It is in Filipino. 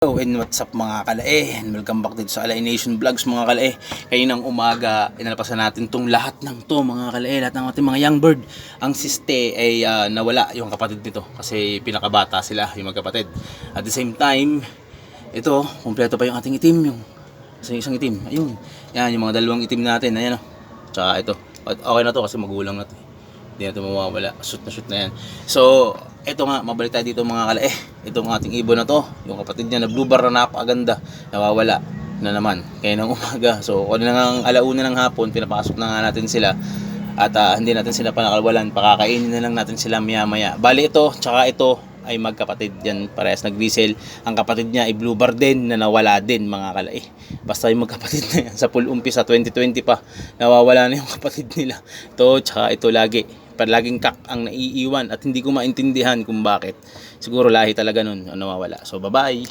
Hello and what's up mga kalae? And welcome back dito sa Alay Nation Vlogs mga kalae. Kaninang umaga inalapasan natin tong lahat ng to mga kalae. Lahat ng ating mga young bird ang siste ay ah, nawala yung kapatid nito kasi pinakabata sila yung magkapatid. At the same time ito kumpleto pa yung ating itim yung sa isang itim. Ayun. Yan yung mga dalawang itim natin. Ayan o tsaka ito. Okay na to kasi magulang na to hindi na ito mawawala. Shoot na shoot na yan. So, eto nga, mabalik tayo dito mga kala. Eh, itong ating ibon na to, yung kapatid niya na blue bar na napakaganda, nawawala na naman. Kaya ng umaga. So, kung na nga alauna ng hapon, pinapasok na nga natin sila. At ah, hindi natin sila panakalwalan, pakakainin na lang natin sila maya maya. Bali ito, tsaka ito, ay magkapatid yan parehas nag-resell ang kapatid niya ay blue bar din na nawala din mga kalai basta yung magkapatid na yan sa full umpisa 2020 pa nawawala na yung kapatid nila to tsaka ito lagi palaging kak ang naiiwan at hindi ko maintindihan kung bakit. Siguro lahi talaga nun nawawala. So bye bye